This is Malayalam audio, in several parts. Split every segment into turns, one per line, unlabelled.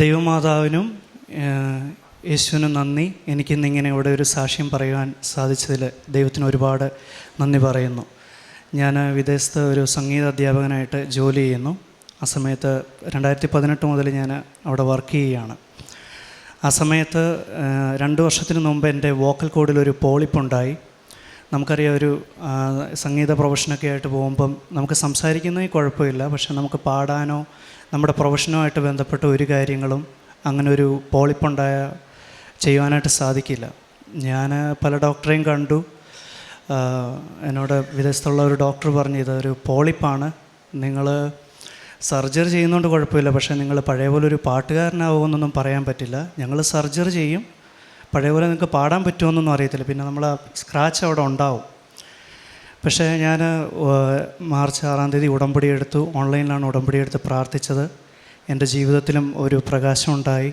ദൈവമാതാവിനും യേശുവിനും നന്ദി. എനിക്കിന്നിങ്ങനെ ഇവിടെ ഒരു സാക്ഷ്യം പറയുവാൻ സാധിച്ചതിൽ ദൈവത്തിന് ഒരുപാട് നന്ദി പറയുന്നു. ഞാൻ വിദേശത്ത് ഒരു സംഗീത അധ്യാപകനായിട്ട് ജോലി ചെയ്യുന്നു. ആ സമയത്ത് രണ്ടായിരത്തി പതിനെട്ട് മുതൽ ഞാൻ അവിടെ വർക്ക് ചെയ്യുകയാണ്. ആ സമയത്ത് രണ്ട് വർഷത്തിന് മുമ്പ് എന്റെ വോക്കൽ കോഡിലൊരു പോളിപ്പുണ്ടായി. നമുക്കറിയാം ഒരു സംഗീത പ്രൊഫഷനൊക്കെ ആയിട്ട് പോകുമ്പം നമുക്ക് സംസാരിക്കുന്നതിൽ കുഴപ്പമില്ല. പക്ഷെ നമുക്ക് പാടാനോ നമ്മുടെ പ്രൊഫഷനുമായിട്ട് ബന്ധപ്പെട്ട ഒരു കാര്യങ്ങളും അങ്ങനെ ഒരു പോളിപ്പുണ്ടായ ചെയ്യുവാനായിട്ട് സാധിക്കില്ല. ഞാൻ പല ഡോക്ടറെയും കണ്ടു. എന്നോട് വിദേശത്തുള്ള ഒരു ഡോക്ടർ പറഞ്ഞു ഇത് ഇതൊരു പോളിപ്പാണ്. നിങ്ങൾ സർജറി ചെയ്യുന്നതുകൊണ്ട് കുഴപ്പമില്ല. പക്ഷേ നിങ്ങൾ പഴയ പോലെ ഒരു പാട്ടുകാരനാവുമെന്നൊന്നും പറയാൻ പറ്റില്ല. ഞങ്ങൾ സർജറി ചെയ്യും. പഴയ പോലെ നിങ്ങൾക്ക് പാടാൻ പറ്റുമെന്നൊന്നും അറിയത്തില്ല. പിന്നെ നമ്മൾ സ്ക്രാച്ച് അവിടെ ഉണ്ടാവും. പക്ഷേ ഞാൻ മാർച്ച് ആറാം തീയതി ഉടമ്പടി എടുത്തു. ഓൺലൈനിലാണ് ഉടമ്പടി എടുത്ത് പ്രാർത്ഥിച്ചത്. എന്റെ ജീവിതത്തിലും ഒരു പ്രകാശം ഉണ്ടായി.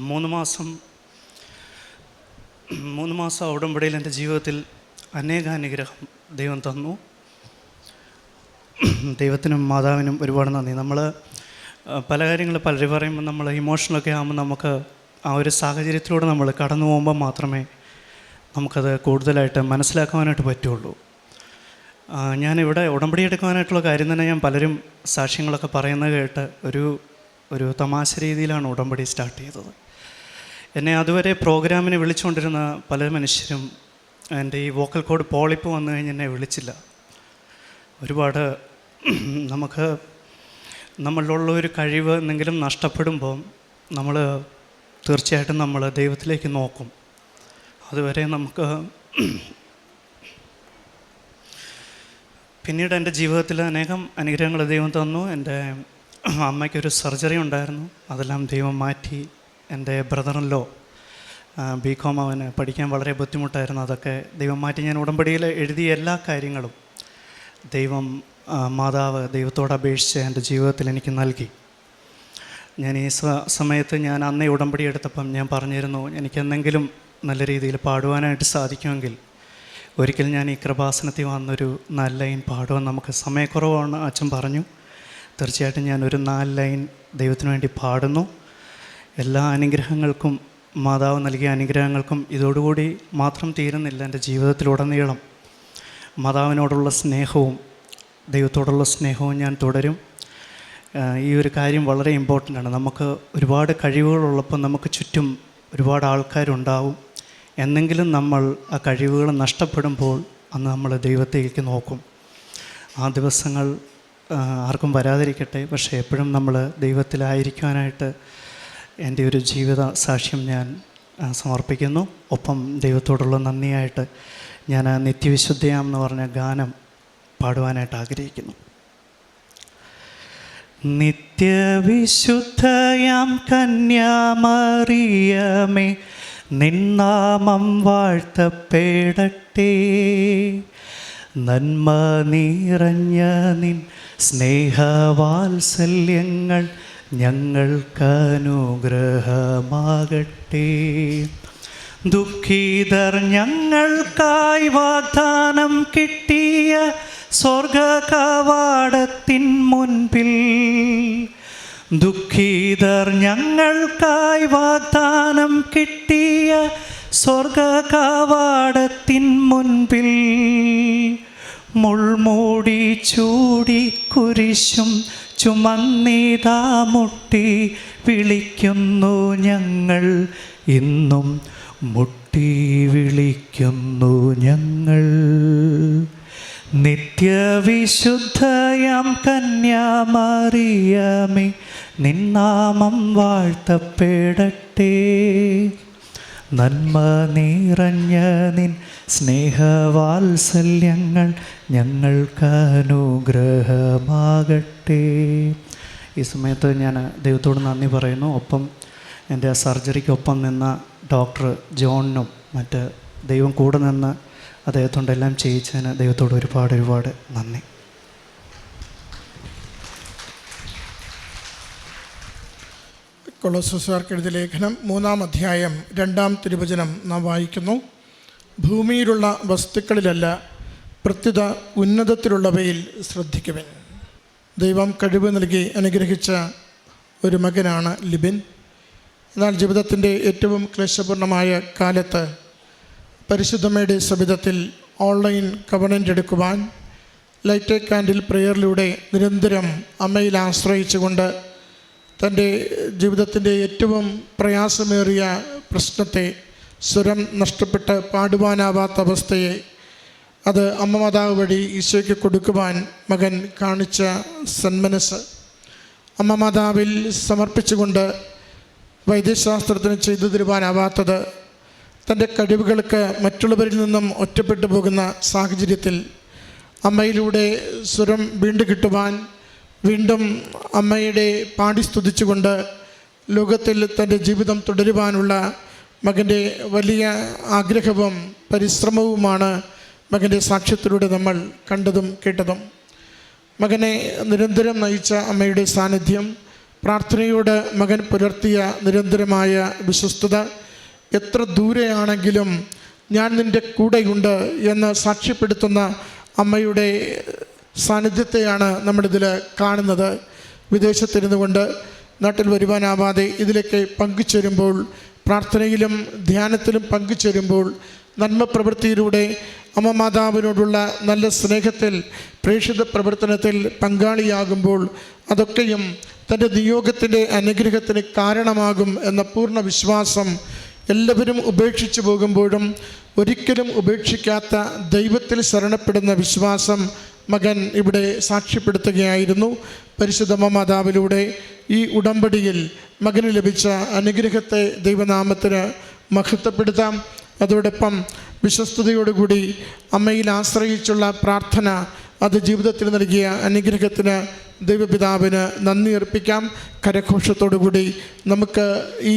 മൂന്ന് മാസം മൂന്ന് മാസം ഉടമ്പടിയിൽ എന്റെ ജീവിതത്തിൽ അനേകാനുഗ്രഹം ദൈവം തന്നു. ദൈവത്തിനും മാതാവിനും ഒരുപാട് നന്ദി. നമ്മൾ പല കാര്യങ്ങൾ പലരും പറയുമ്പോൾ നമ്മൾ ഇമോഷണലൊക്കെ ആകുമ്പോൾ നമുക്ക് ആ ഒരു സാഹചര്യത്തിലൂടെ നമ്മൾ കടന്നു പോകുമ്പോൾ മാത്രമേ നമുക്കത് കൂടുതലായിട്ട് മനസ്സിലാക്കുവാനായിട്ട് പറ്റുള്ളൂ. ഞാനിവിടെ ഉടമ്പടി എടുക്കുവാനായിട്ടുള്ള കാര്യം തന്നെ ഞാൻ പലരും സാക്ഷ്യങ്ങളൊക്കെ പറയുന്നത് കേട്ട് ഒരു ഒരു തമാശ രീതിയിലാണ് ഉടമ്പടി സ്റ്റാർട്ട് ചെയ്തത്. എന്നെ അതുവരെ പ്രോഗ്രാമിനെ വിളിച്ചുകൊണ്ടിരുന്ന പല മനുഷ്യരും എന്റെ ഈ വോക്കൽ കോഡ് പോളിപ്പ് വന്നു കഴിഞ്ഞ് എന്നെ വിളിച്ചില്ല. ഒരുപാട് നമുക്ക് നമ്മളിലുള്ള ഒരു കഴിവ് എന്തെങ്കിലും നഷ്ടപ്പെടുമ്പോൾ നമ്മൾ തീർച്ചയായിട്ടും നമ്മൾ ദൈവത്തിലേക്ക് നോക്കും. അതുവരെ നമുക്ക് പിന്നീട് എന്റെ ജീവിതത്തിൽ അനേകം അനുഗ്രഹങ്ങൾ ദൈവം തന്നു. എന്റെ അമ്മയ്ക്കൊരു സർജറി ഉണ്ടായിരുന്നു. അതെല്ലാം ദൈവം മാറ്റി. എന്റെ ബ്രദറിലോ ബി കോം അവന് പഠിക്കാൻ വളരെ ബുദ്ധിമുട്ടായിരുന്നു. അതൊക്കെ ദൈവം മാറ്റി. ഞാൻ ഉടമ്പടിയിൽ എഴുതിയ എല്ലാ കാര്യങ്ങളും ദൈവം മാതാവ് ദൈവത്തോട് അപേക്ഷിച്ച് എന്റെ ജീവിതത്തിൽ എനിക്ക് നൽകി. ഞാൻ ഈ സമയത്ത് ഞാൻ അന്നേ ഉടമ്പടി എടുത്തപ്പം ഞാൻ പറഞ്ഞിരുന്നു എനിക്ക് എന്തെങ്കിലും നല്ല രീതിയിൽ പാടുവാനായിട്ട് സാധിക്കുമെങ്കിൽ ഒരിക്കൽ ഞാൻ ഈ കൃപാസനത്തിൽ വന്നൊരു നാല് ലൈൻ പാടുവാൻ നമുക്ക് സമയക്കുറവാണ് അച്ഛൻ പറഞ്ഞു. തീർച്ചയായിട്ടും ഞാനൊരു നാല് ലൈൻ ദൈവത്തിന് വേണ്ടി പാടുന്നു. എല്ലാ അനുഗ്രഹങ്ങൾക്കും മാതാവ് നൽകിയ അനുഗ്രഹങ്ങൾക്കും ഇതോടുകൂടി മാത്രം തീരുന്നില്ല എന്റെ ജീവിതത്തിലുടനീളം. മാതാവിനോടുള്ള സ്നേഹവും ദൈവത്തോടുള്ള സ്നേഹവും ഞാൻ തുടരും. ഈ ഒരു കാര്യം വളരെ ഇമ്പോർട്ടന്റ് ആണ്. നമുക്ക് ഒരുപാട് കഴിവുകളുള്ളപ്പോൾ നമുക്ക് ചുറ്റും ഒരുപാട് ആൾക്കാരുണ്ടാവും. എന്നെങ്കിലും നമ്മൾ ആ കഴിവുകൾ നഷ്ടപ്പെടുമ്പോൾ അന്ന് നമ്മൾ ദൈവത്തേക്ക് നോക്കും. ആ ദിവസങ്ങൾ ആർക്കും വരാതിരിക്കട്ടെ. പക്ഷേ എപ്പോഴും നമ്മൾ ദൈവത്തിലായിരിക്കാനായിട്ട് എന്റെ ഒരു ജീവിത സാക്ഷ്യം ഞാൻ സമർപ്പിക്കുന്നു. ഒപ്പം ദൈവത്തോടുള്ള നന്ദിയായിട്ട് ഞാൻ നിത്യവിശുദ്ധയാം എന്ന് പറഞ്ഞ ഗാനം പാടുവാനായിട്ട് ആഗ്രഹിക്കുന്നു. നിത്യവിശുദ്ധയാം കന്യാമറിയമേ നിന്നാമം വാഴ്ത്തപ്പെടട്ടെ. നന്മ നിറഞ്ഞ നിൻ സ്നേഹവാത്സല്യങ്ങൾ ഞങ്ങൾക്കനുഗ്രഹമാകട്ടെ. ദുഃഖിതർ ഞങ്ങൾക്കായി വാഗ്ദാനം കിട്ടിയ സ്വർഗ കവാടത്തിൻ മുൻപിൽ ദുഃഖിതർ ഞങ്ങൾക്കായി വാഗ്ദാനം കിട്ടിയ സ്വർഗ കവാടത്തിൻ മുൻപിൽ മുൾമൂടി ചൂടി കുരിശും ചുമന്നിതാ മുട്ടി വിളിക്കുന്നു ഞങ്ങൾ ഇന്നും മുട്ടി വിളിക്കുന്നു ഞങ്ങൾ നിത്യവിശുദ്ധയാം കന്യാമറിയമേ നിന്നാമം വാഴ്ത്തപ്പെടട്ടെ. നന്മ നിറഞ്ഞ നിൻ സ്നേഹവാത്സല്യങ്ങൾ ഞങ്ങൾക്കനുഗ്രഹമാകട്ടെ ഈ സമയത്ത് ഞാൻ ദൈവത്തോട് നന്ദി പറയുന്നു. ഒപ്പം എന്റെ സർജറിക്കൊപ്പം നിന്ന ഡോക്ടർ ജോണിനും മറ്റ് ദൈവം കൂടെ നിന്ന് അദ്ദേഹത്തോണ്ടെല്ലാം ചെയ്യിച്ചതിന് ദൈവത്തോട് ഒരുപാട് ഒരുപാട് നന്ദി.
കൊളോസസാർക്ക് എഴുതിയ ലേഖനം മൂന്നാം അധ്യായം രണ്ടാം തിരുവചനം നാം വായിക്കുന്നു. ഭൂമിയിലുള്ള വസ്തുക്കളിലല്ല പ്രത്യുത ഉന്നതത്തിലുള്ളവയിൽ ശ്രദ്ധിക്കുവിൻ. ദൈവം കഴിവ് നൽകി അനുഗ്രഹിച്ച ഒരു മകനാണ് ലിബിൻ. എന്നാൽ ജീവിതത്തിന്റെ ഏറ്റവും ക്ലേശപൂർണമായ കാലത്ത് പരിശുദ്ധമ്മയുടെ സബിതത്തിൽ ഓൺലൈൻ കവണന്റ് എടുക്കുവാൻ ലൈറ്റ് കാൻഡിൽ പ്രെയറിലൂടെ നിരന്തരം അമ്മയിൽ ആശ്രയിച്ചുകൊണ്ട് തന്റെ ജീവിതത്തിന്റെ ഏറ്റവും പ്രയാസമേറിയ പ്രശ്നത്തെ സ്വരം നഷ്ടപ്പെട്ട് പാടുവാനാവാത്ത അവസ്ഥയെ അത് അമ്മ മാതാവ് വഴി ഈശോയ്ക്ക് കൊടുക്കുവാൻ മകൻ കാണിച്ച സന്മനസ് അമ്മ മാതാവിൽ സമർപ്പിച്ചുകൊണ്ട് വൈദ്യശാസ്ത്രത്തിന് ചെയ്തു തരുവാനാവാത്തത് തന്റെ കഴിവുകൾക്ക് മറ്റുള്ളവരിൽ നിന്നും ഒറ്റപ്പെട്ടു പോകുന്ന സാഹചര്യത്തിൽ അമ്മയിലൂടെ സ്വരം വീണ്ടും കിട്ടുവാൻ വീണ്ടും അമ്മയുടെ പാടി സ്തുതിച്ചുകൊണ്ട് ലോകത്തിൽ തന്റെ ജീവിതം തുടരുവാനുള്ള മകന്റെ വലിയ ആഗ്രഹവും പരിശ്രമവുമാണ് മകന്റെ സാക്ഷ്യത്തിലൂടെ നമ്മൾ കണ്ടതും കേട്ടതും. മകനെ നിരന്തരം നയിച്ച അമ്മയുടെ സാന്നിധ്യം പ്രാർത്ഥനയോട് മകൻ പുലർത്തിയ നിരന്തരമായ വിശ്വസ്തത എത്ര ദൂരെയാണെങ്കിലും ഞാൻ നിന്റെ കൂടെയുണ്ട് എന്ന് സാക്ഷ്യപ്പെടുത്തുന്ന അമ്മയുടെ സാന്നിധ്യത്തെയാണ് നമ്മളിതിൽ കാണുന്നത്. വിദേശത്തിരുന്നു കൊണ്ട് നാട്ടിൽ വരുവാനാവാതെ ഇതിലേക്ക് പങ്കുചേരുമ്പോൾ പ്രാർത്ഥനയിലും ധ്യാനത്തിലും പങ്കുചേരുമ്പോൾ നന്മ പ്രവൃത്തിയിലൂടെ അമ്മ മാതാവിനോടുള്ള നല്ല സ്നേഹത്തിൽ പ്രേക്ഷിത പ്രവർത്തനത്തിൽ പങ്കാളിയാകുമ്പോൾ അതൊക്കെയും തന്റെ നിയോഗത്തിന്റെ അനുഗ്രഹത്തിന് കാരണമാകും എന്ന പൂർണ വിശ്വാസം എല്ലാവരും ഉപേക്ഷിച്ചു പോകുമ്പോഴും ഒരിക്കലും ഉപേക്ഷിക്കാത്ത ദൈവത്തിൽ ശരണപ്പെടുന്ന വിശ്വാസം മകൻ ഇവിടെ സാക്ഷ്യപ്പെടുത്തുകയായിരുന്നു. പരിശുദ്ധമ്മ മാതാവിലൂടെ ഈ ഉടമ്പടിയിൽ മകന് ലഭിച്ച അനുഗ്രഹത്തെ ദൈവനാമത്തിന് മഹത്വപ്പെടുത്താം. അതോടൊപ്പം വിശ്വസ്തയോടുകൂടി അമ്മയിൽ ആശ്രയിച്ചുള്ള പ്രാർത്ഥന അത് ജീവിതത്തിൽ നൽകിയ അനുഗ്രഹത്തിന് ദൈവപിതാവിന് നന്ദി അർപ്പിക്കാം. കരഘോഷത്തോടുകൂടി നമുക്ക് ഈ